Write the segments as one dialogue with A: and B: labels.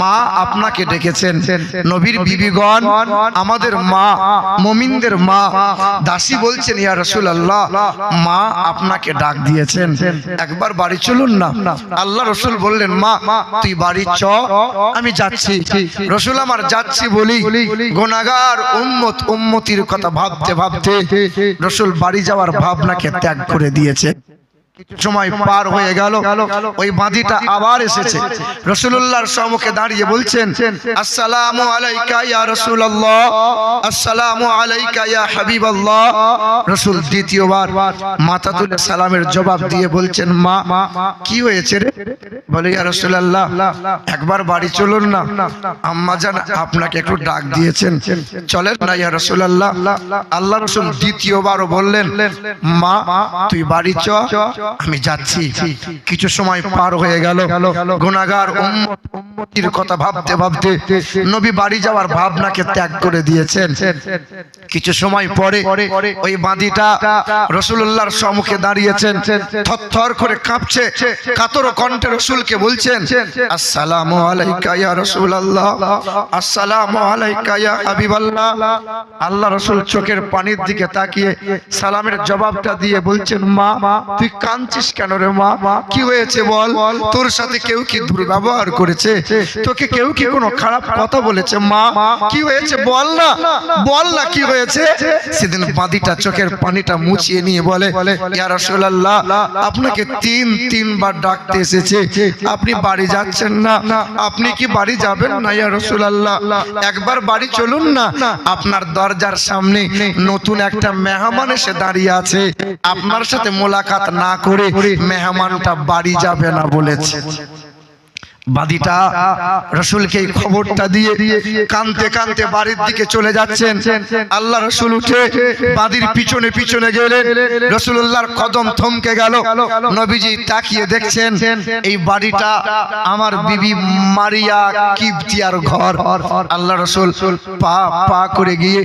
A: মা আপনাকে ডেকেছেন। নবীর বিবিগণ, আমাদের মা, মমিনদের মা, দাসী বলছেন, ইয়া রসুল আল্লাহ মা আপনাকে ডাক দিয়েছেন। একবার বাড়ি চলুন না। আল্লাহ রসুল বললেন, মা, তুই বাড়ি চ, আমি যাচ্ছি। রসুল আমার, যাচ্ছি বলি। গোনাগার উম্মত, উম্মতির কথা ভাবতে ভাবতে রসুল বাড়ি যাওয়ার ভাবনাকে ত্যাগ করে দিয়েছে। সময় পার হয়ে গেল, ওই বাঁধিটা আবার এসেছে। রসুল্লাহর দাঁড়িয়ে বলছেন, আসসালামু আসসালামু রসুল দ্বিতীয়বার মাথা তুলে সালামের জবাব দিয়ে বলছেন, মা, কি হয়েছে রে? বলে, ইয়া রাসূলুল্লাহ, একবার বাড়ি চলুন না। আম্মা জান আপনাকে একটু ডাক দিয়েছেন। চলেন না, ইয়া রাসূলুল্লাহ। আল্লাহ আল্লাহ রসুল দ্বিতীয়বারও বললেন, মা, তুই বাড়ি চ। আমি যাচ্ছি। কিছু সময় পার হয়ে গেল। গুনাগার উম্মত উম্মতির কথা ভাবতে ভাবতে নবী বাড়ি যাওয়ার ভাবনাকে ত্যাগ করে দিয়েছেন। কিছু সময় পরে ওই বাঁধিটা রসুল্লাহর সম্মুখে দাঁড়িয়েছেন। থরথর করে কাঁপছে। কাতর কণ্ঠে রসুলকে বলছেন আসসালামু আলাইকা ইয়া রাসূলুল্লাহ আসসালামু আলাইকা ইয়া হাবিবাল্লাহ। আল্লাহ রসুল চোখের পানির দিকে তাকিয়ে সালামের জবাবটা দিয়ে বলছেন মা তুই কাঁদছিস কেন রে মা? কি হয়েছে বল? তোর সাথে কেউ কি দুর্ব্যবহার করেছে? তোকে কেউ কি কোনো খারাপ কথা বলেছে মা? কি হয়েছে? বল না। বল না কি হয়েছে? সেদিন বাঁদিটা চোখের পানিটা মুছিয়ে নিয়ে বলে, ইয়া রাসূলুল্লাহ, আপনাকে তিন, তিনবার ডাকতে এসেছে। আপনি বাড়ি যাচ্ছেন না। আপনি কি বাড়ি যাবেন না, ইয়া রাসূলুল্লাহ? একবার বাড়ি চলুন না। আপনার দরজার সামনে নতুন একটা মেহমান এসে দাঁড়িয়ে আছে। আপনার সাথে মোলাকাত না করে মেহমানটা বাড়ি যাবে না বলেছে। বাদিটা রসুলকে খবরটা দিয়ে কানতে কানতে বাড়ির দিকে চলে যাচ্ছেন। আল্লাহ রসুল উঠে বাদির পিছনে পিছনে গেলেন। রসুল্লাহর কদম থমকে গেল। নবীজি তাকিয়ে দেখছেন, এই বাড়িটা আমার বিবি মারিয়া কিবতিয়ার ঘর। আল্লাহ রসুল পা পা করে গিয়ে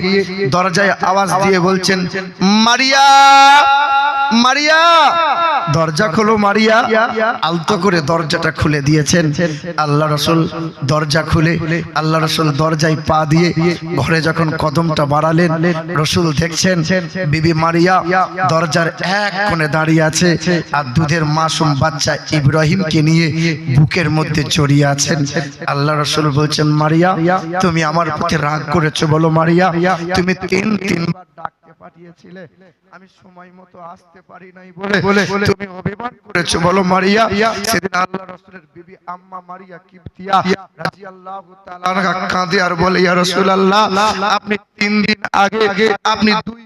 A: দরজায় আওয়াজ দিয়ে বলছেন, মারিয়া মারিয়া, দরজা খোলো মারিয়া। আলতো করে দরজাটা খুলে দিয়েছেন। আল্লাহ রসুল দরজা খুলে, আল্লাহ রসুল দরজায় পা দিয়ে ঘরে যখন কদমটা বাড়ালেন, রসুল দেখছেন বিবি মারিয়া দরজার এক কোণে দাঁড়িয়ে আছে আর দুধের মাসুম বাচ্চা ইব্রাহিমকে নিয়ে বুকের মধ্যে চড়িয়ে আছেন। আল্লাহ রসুল বলছেন, মারিয়া, তুমি আমার প্রতি রাগ করেছ বলো, মারিয়া, তুমি তিন তিনবার ডাকতে পাঠিয়েছিলে। আমি সময় মতো আসতে পারি নাই বলে তুমি অভিমান করেছ। বলো মারিয়া সেদিন আল্লাহ রাসূলের বিবি আম্মা মারিয়া কিবতিয়া রাদিয়াল্লাহু তাআলা কাঁদে আর বলে ইয়া রাসূলুল্লাহ আপনি তিন দিন আগে আপনি দুই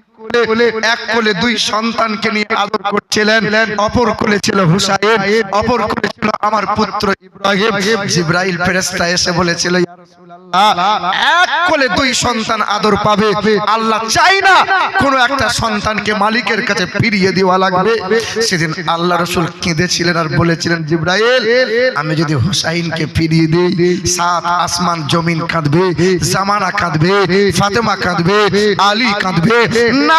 A: কোনো একটা সন্তানকে মালিকের কাছে ফিরিয়ে দেওয়া লাগবে। সেদিন আল্লাহ রসুল কেঁদেছিলেন আর বলেছিলেন, জিব্রাইল, আমি যদি হুসাইনকে ফিরিয়ে দিই, সাত আসমান জমিন কাঁদবে, জামানা কাঁদবে, ফাতেমা কাঁদবে, আলী কাঁদবে না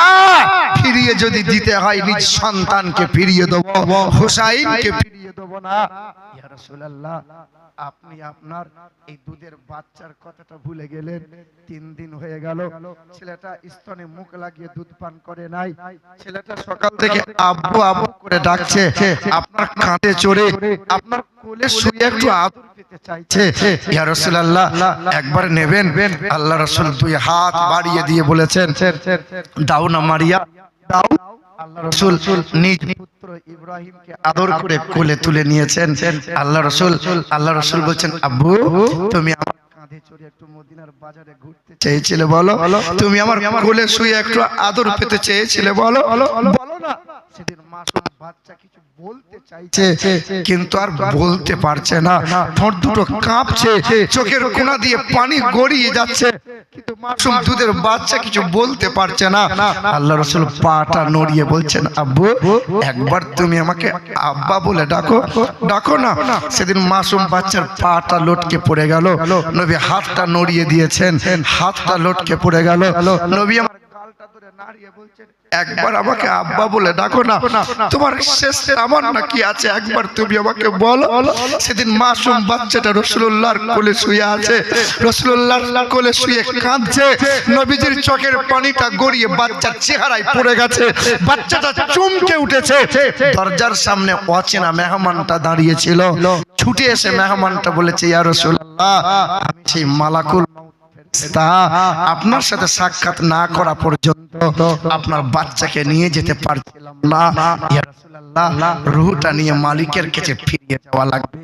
A: ফিরিয়ে যদি দিতে হয় নিজ সন্তানকে ফিরিয়ে দেবো হুসাইনকে ফিরিয়ে দেবো না। আপনি আপনার এই দুধের বাচ্চার কথাটা ভুলে গেলেন, তিন দিন হয়ে গেল, ছেলেটা স্তনে মুখ লাগিয়ে দুধ পান করে নাই, ছেলেটা সকাল থেকে আব্বু আব্বু করে ডাকছে, আপনার কাঁধে চড়ে, আপনার কোলে শুয়ে একটু আদর পেতে চাইছে। ইয়া রাসূলুল্লাহ, একবার নেবেন, আল্লাহ রাসূল দুই হাত বাড়িয়ে দিয়ে বলেছেন, দাও না মারিয়া, দাও আদর করে কোলে তুলে নিয়েছেন। আল্লাহ রসুল আল্লাহ রসুল বলছেন তুমি আমার কাঁধে একটু মদিনার বাজারে ঘুরতে চেয়েছিলে বলো। তুমি আমার কোলে শুয়ে একটু আদর পেতে চেয়েছিলে বলো। বলো সেদিন মাসুম বাচ্চা কিছু বলতে চাইছে কিন্তু আর বলতে পারছে না ঠোঁট দুটো কাঁপছে চোখের কোনা দিয়ে পানি গড়িয়ে যাচ্ছে কিন্তু মাসুম দুধের বাচ্চা কিছু বলতে পারছে না আল্লাহ রসুল পাটা নড়িয়ে বলছেন আব্বু একবার তুমি আমাকে আব্বা বলে ডাকো ডাকো না সেদিন মাসুম বাচ্চার পাটা লটকে পড়ে গেল নবী হাতটা নড়িয়ে দিয়েছেন হাতটা লটকে পড়ে গেল নবী আমার গাল কপালটা ধরে নাড়িয়ে বলছেন একবার আমাকে আব্বা বলে ডাকো না। তোমার শেষ আমার না কি আছে একবার তুমি আমাকে বলো। সেদিন মাসুম বাচ্চাটা রসুল্লাহর কোলে শুয়ে আছে। রসুল্লাহর কোলে শুয়ে কাঁদছে। নবীজির চোখের পানিটা গড়িয়ে বাচ্চার চেহারায় পড়ে গেছে। বাচ্চাটা চমকে উঠেছে। দরজার সামনে অচেনা মেহমানটা দাঁড়িয়েছিল। ছুটে এসে মেহমানটা বলেছে ইয়া রসুল্লাহ আমি সেই মালাকুল তা আপনার সাথে সাক্ষাৎ না করা পর্যন্ত আপনার বাচ্চাকে নিয়ে যেতে পারছিলাম না। রুহটা নিয়ে মালিকের কাছে ফিরিয়ে যাওয়া লাগবে।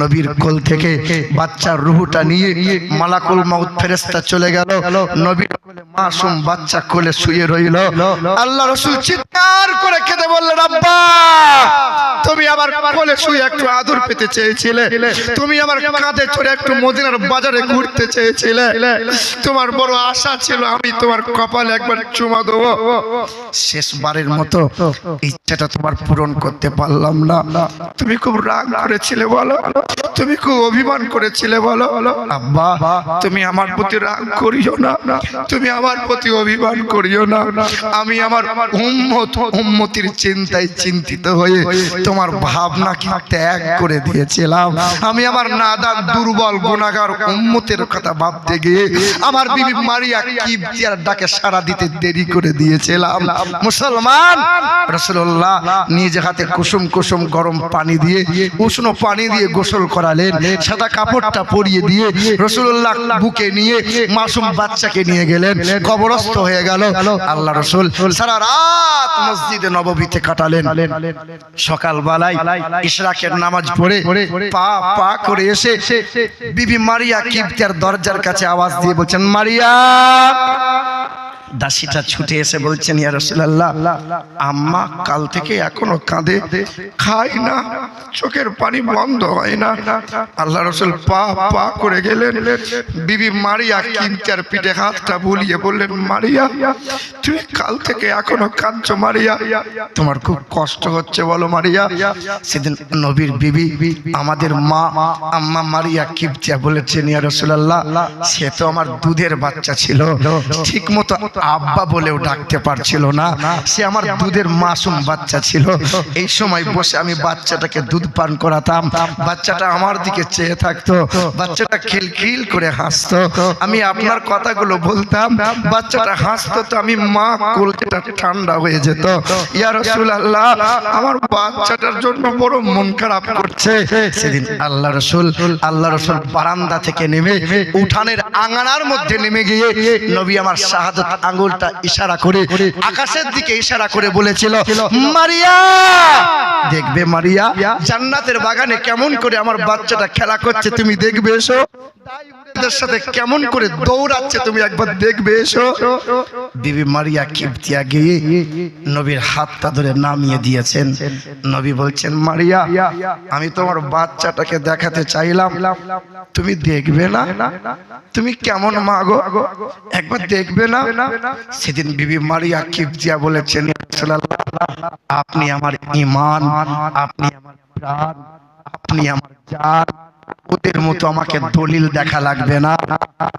A: নবীর কোল থেকে বাচ্চার রুহুটা নিয়ে মালাকুল মাউত ফেরেশতা চলে গেল। নবীর কোলে মাসুম বাচ্চা কোলে শুয়ে রইল। আল্লাহ রসুল চিৎকার করে খেতে বললেন, আব্বা, তুমি আমার কোলে শুয়ে একটু আদর পেতে চেয়েছিলে। তুমি আমার কাঁধে চড়ে একটু মদিনার বাজারে ঘুরতে চেয়েছিলে। তোমার বড় আশা ছিল, আমি তোমার কপালে একবার চুমা দেবো। শেষবারের মতো ইচ্ছাটা তোমার পূরণ করতে পারলাম না। তুমি খুব রাগ করেছিলে বলো? তুমি খুব অভিমান করেছিলে বলো? আব্বা, তুমি আমার প্রতি রাগ করিও না। তুমি আমার প্রতি অভিমান করিও না। আমি আমার উম্মত, উম্মতির চিন্তায় চিন্তিত হয়ে তোমার ভাবনা কি ত্যাগ করে দিয়েছিলাম। আমি আমার নাদান, দুর্বল, গুণাগার উম্মতের কথা ভাবতে গিয়ে আমার বিবি মারিয়া কি ডাকে সারা দিতে দেরি করে দিয়েছিলাম। মুসলমান রসুল্লাহ নিজ হাতে কুসুম কুসুম গরম পানি দিয়ে উষ্ণ পানি দিয়ে গোসল করালেন, সাদা কাপড়টা পরিয়ে দিয়ে রসুল্লাহ বুকে নিয়ে মাসুম বাচ্চাকে নিয়ে গেলেন, কবরস্থ হয়ে গেল। আল্লাহ রসুল সারা রাত মসজিদে নববীতে কাটালেন। সকালবেলায় ইশরাকের নামাজ পড়ে পা পা করে এসে বিবি মারিয়া কিপ্তার দরজার কাছে আওয়াজ দিয়ে বলছেন, মারিয়া দাসীটা ছুটে এসে বলছেন, ইয়া আম্মা কাল থেকে এখনও কাঁদে খাই না, চোখের পানি বন্ধ হয় না। আল্লাহ রসুল পা পা করে গেলেন। বিবি মারিয়া কিনচার পিঠে হাতটা বুলিয়ে বললেন, মারিয়া, তুমি কাল থেকে এখনও কাঁদছো, মারিয়া। তোমার খুব কষ্ট হচ্ছে, বলো মারিয়া। সেদিন নবীর বিবি আমাদের মা, আম্মা মারিয়া কিপচা বলেছেন, ইয়া রাসূলুল্লাহ, সে তো আমার দুধের বাচ্চা ছিল। ঠিক মতো আব্বা বলেও ডাকতে পারছিল না। সে আমার দুধের মাসুম বাচ্চা ছিল। এই সময় বসে আমি বাচ্চাটাকে দুধ পান করাতাম। বাচ্চাটা আমার দিকে চেয়ে থাকতো। বাচ্চাটা খিলখিল করে হাসতো। আমি আপনার কথাগুলো বলতাম। বাচ্চাটা হাসতো তো আমি মা কলকেটা ঠান্ডা হয়ে যেত। ইয়া রাসূলুল্লাহ, আমার বাচ্চাটার জন্য বড় মন খারাপ করছে। সেদিন আল্লাহ রসুল আল্লাহ রসুল বারান্দা থেকে নেমে উঠানের আঙানার মধ্যে নেমে গিয়ে নবী আমার শাহাদত আঙ্গুলটা ইশারা করে আকাশের দিকে ইশারা করে বলেছিল মারিয়া! দেখবে মারিয়া জান্নাতের বাগানে কেমন করে আমার বাচ্চাটা খেলা করছে তুমি দেখবে এসো। তাদের সাথে কেমন করে দৌড়াচ্ছে তুমি একবার দেখবে এসো। বিবি মারিয়া কিপ্তিয়া গিয়ে নবীর হাতটা ধরে নামিয়ে দিয়েছেন। নবী বলছেন, মারিয়া, আমি তোমার বাচ্চাটাকে দেখাতে চাইলাম। তুমি দেখবে না? তুমি কেমন মা গো একবার দেখবে না? সেদিন বিবি মারিয়া কিপ্তিয়া বলেছেন আপনি আমার ইমান, আপনি আমার প্রাণ, আপনি আমার জান ওদের মতো আমাকে দলিল দেখা লাগবে না।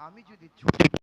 A: আমি যদি